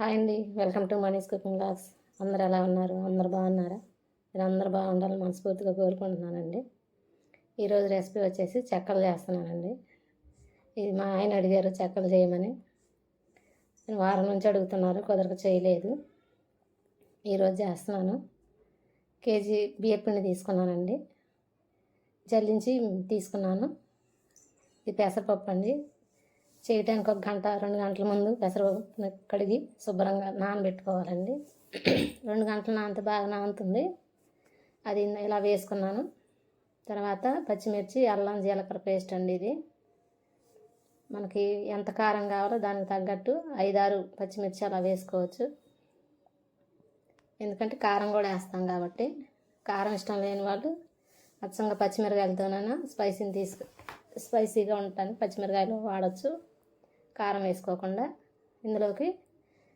Hi అండి. Welcome to Mani's cooking blogs అందరు ఎలా ఉన్నారు? అందరు బాగున్నారా? మీరు అందరు బాగుండాలని మనస్ఫూర్తిగా కోరుకుంటున్నానండి. ఈరోజు రెసిపీ వచ్చేసి చెక్కలు చేస్తున్నానండి. ఇది మా ఆయన అడిగారు చెక్కలు చేయమని. నేను వారం నుంచి అడుగుతున్నారు కుదరక చేయలేదు. ఈరోజు చేస్తున్నాను. కేజీ బియ్యపిండి తీసుకున్నానండి. జల్లించి తీసుకున్నాను. ఇది పెసరపప్పు అండి. చేయటానికి ఒక గంట రెండు గంటల ముందు పెసరపప్పు కడిగి శుభ్రంగా నానబెట్టుకోవాలండి. రెండు గంటలు నానితే బాగా నానుతుంది. అది ఇలా వేసుకున్నాను. తర్వాత పచ్చిమిర్చి అల్లం జీలకర్ర పేస్ట్ అండి ఇది. మనకి ఎంత కారం కావాలో దానికి తగ్గట్టు ఐదారు పచ్చిమిర్చి అలా వేసుకోవచ్చు. ఎందుకంటే కారం కూడా వేస్తాం కాబట్టి. కారం ఇష్టం లేని వాళ్ళు అచ్చంగా పచ్చిమిరకాయలతోనైనా స్పైసీని తీసుకు స్పైసీగా ఉండటానికి పచ్చిమిరకాయలు వాడచ్చు. కారం వేసుకోకుండా ఇందులోకి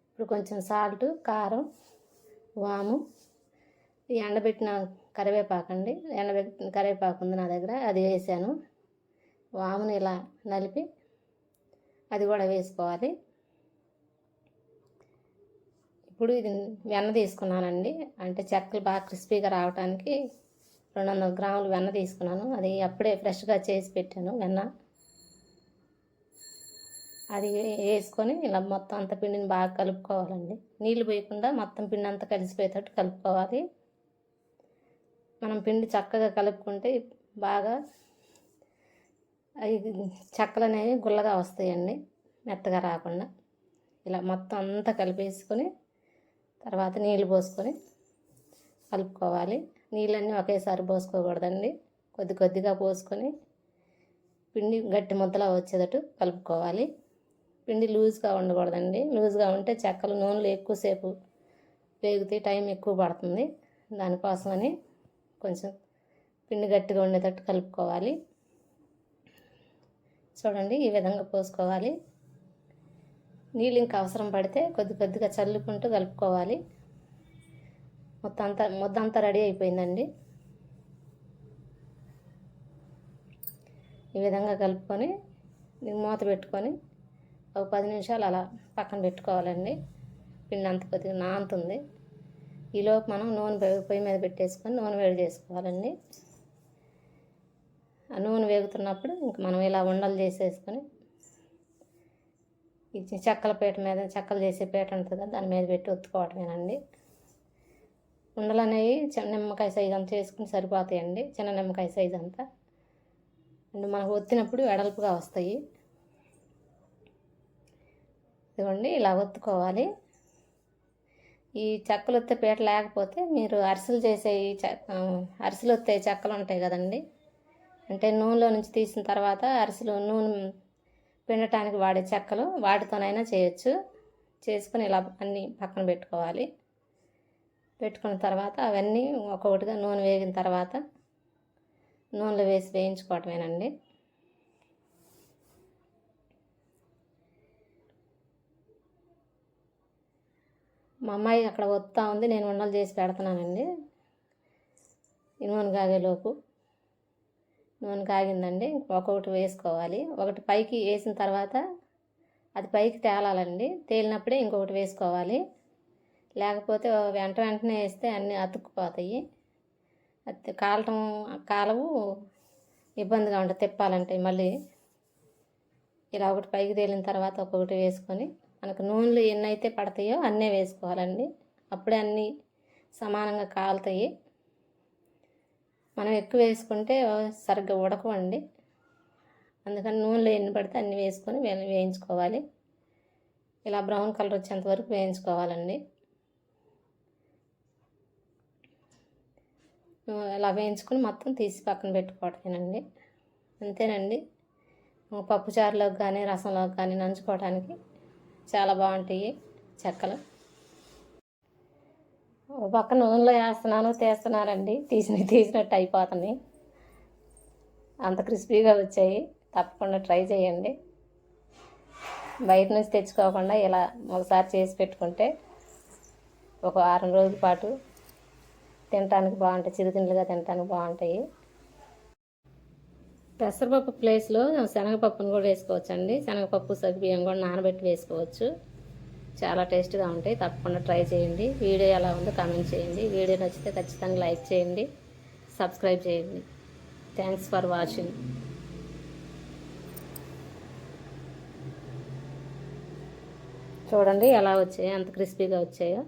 ఇప్పుడు కొంచెం సాల్ట్ కారం వాము ఈ ఎండబెట్టిన కరివేపాకు అండి. ఎండబెట్టిన కరివేపాకు ఉంది నా దగ్గర అది వేసాను. వాముని ఇలా నలిపి అది కూడా వేసుకోవాలి. ఇప్పుడు ఇది వెన్న తీసుకున్నానండి. అంటే చెక్కలు బాగా క్రిస్పీగా రావడానికి రెండు వందల గ్రాములు వెన్న తీసుకున్నాను. అది అప్పుడే ఫ్రెష్గా చేసి పెట్టాను వెన్న. అది వేసుకొని ఇలా మొత్తం అంత పిండిని బాగా కలుపుకోవాలండి. నీళ్ళు పోయకుండా మొత్తం పిండి అంతా కలిసిపోయేటట్టు కలుపుకోవాలి. మనం పిండి చక్కగా కలుపుకుంటే బాగా అవి చెక్కలు అనేవి గుల్లగా వస్తాయండి మెత్తగా రాకుండా. ఇలా మొత్తం అంతా కలిపేసుకొని తర్వాత నీళ్ళు పోసుకొని కలుపుకోవాలి. నీళ్ళన్నీ ఒకేసారి పోసుకోకూడదండి. కొద్ది కొద్దిగా పోసుకొని పిండి గట్టి ముద్దలా వచ్చేటట్టు కలుపుకోవాలి. పిండి లూజ్గా ఉండకూడదండి. లూజ్గా ఉంటే చెక్కలు నూనెలో ఎక్కువసేపు వేగితే టైం ఎక్కువ పడుతుంది. దానికోసమని కొంచెం పిండి గట్టిగా ఉండేటట్టు కలుపుకోవాలి. చూడండి ఈ విధంగా పోసుకోవాలి. నీళ్ళు ఇంకా అవసరం పడితే కొద్ది కొద్దిగా చల్లుకుంటూ కలుపుకోవాలి. మొత్తం అంతా ముద్ద అంతా రెడీ అయిపోయిందండి. ఈ విధంగా కలుపుకొని మూత పెట్టుకొని ఒక పది నిమిషాలు అలా పక్కన పెట్టుకోవాలండి. పిండి అంత కొద్దిగా నాంతుంది ఈలోపు మనం నూనె పొయ్యి మీద పెట్టేసుకొని నూనె వేడి చేసుకోవాలండి. ఆ నూనె వేగుతున్నప్పుడు ఇంక మనం ఇలా ఉండలు చేసేసుకొని ఇచ్చిన చెక్కల పీట మీద చెక్కలు చేసే పీట ఉంటుంది దాని మీద పెట్టి ఒత్తుకోవటమేనండి. ఉండలు అనేవి చిన్న నిమ్మకాయ సైజు అంతా చేసుకుని సరిపోతాయండి చిన్న నిమ్మకాయ సైజు అంతా. అండ్ మనకు ఒత్తినప్పుడు వెడల్పుగా వస్తాయి. ఇదిగోండి ఇలా ఒత్తుకోవాలి. ఈ చెక్కలు ఒత్తే పీట లేకపోతే మీరు అరిసెలు చేసే ఈ అరిసెలు ఒత్తే చెక్కలు ఉంటాయి కదండి. అంటే నూనెలో నుంచి తీసిన తర్వాత అరిసెలు నూనె పిండటానికి వాడే చెక్కలు వాటితోనైనా చేయొచ్చు. చేసుకొని ఇలా అన్నీ పక్కన పెట్టుకోవాలి. పెట్టుకున్న తర్వాత అవన్నీ ఒక్కొక్కటిగా నూనె వేగిన తర్వాత నూనెలో వేసి వేయించుకోవటమేనండి. మా అమ్మాయి అక్కడ వస్తూ ఉంది నేను ఉండలు చేసి పెడుతున్నానండి నూనె కాగేలోపు నూనె కాగిందండి ఒక్కొక్కటి వేసుకోవాలి. ఒకటి పైకి వేసిన తర్వాత అది పైకి తేలాలండి. తేలినప్పుడే ఇంకొకటి వేసుకోవాలి. లేకపోతే వెంట వెంటనే వేస్తే అన్నీ అతుక్కుపోతాయి. అది కాలటం కాలవు ఇబ్బందిగా ఉంటుంది తిప్పాలంటే మళ్ళీ. ఇలా ఒకటి పైకి తేలిన తర్వాత ఒక్కొక్కటి వేసుకొని మనకు నూనెలు ఎన్ని అయితే పడతాయో అన్నీ వేసుకోవాలండి. అప్పుడే అన్నీ సమానంగా కాలుతాయి. మనం ఎక్కువ వేసుకుంటే సరిగ్గా ఉడకవండి. అందుకని నూనెలో ఎన్ని పడితే అన్నీ వేసుకొని వేయించుకోవాలి. ఇలా బ్రౌన్ కలర్ వచ్చేంత వరకు వేయించుకోవాలండి. ఇలా వేయించుకొని మొత్తం తీసి పక్కన పెట్టుకోవటమేనండి. అంతేనండి. పప్పుచారులోకి కానీ రసంలోకి కానీ నంచుకోవడానికి చాలా బాగుంటాయి చెక్కలు. ఓ పక్క నూనెలో వేస్తున్నాను తీస్తున్నారండి. తీసిన తీసినట్టు అయిపోతున్నాయి. అంత క్రిస్పీగా వచ్చాయి. తప్పకుండా ట్రై చేయండి. బయట నుంచి తెచ్చుకోకుండా ఇలా ఒకసారి చేసి పెట్టుకుంటే ఒక వారం రోజుల పాటు తినడానికి బాగుంటాయి. చిరుతిండ్లుగా తినడానికి బాగుంటాయి. పెసరపప్పు ప్లేస్లో శనగపప్పును కూడా వేసుకోవచ్చు అండి శనగపప్పు సగ్గుబియ్యం కూడా నానబెట్టి వేసుకోవచ్చు. చాలా టేస్ట్గా ఉంటాయి. తప్పకుండా ట్రై చేయండి. వీడియో ఎలా ఉందో కామెంట్ చేయండి. వీడియో నచ్చితే ఖచ్చితంగా లైక్ చేయండి. సబ్స్క్రైబ్ చేయండి. థ్యాంక్స్ ఫర్ వాచింగ్ చూడండి ఎలా వచ్చాయో ఎంత క్రిస్పీగా వచ్చాయో.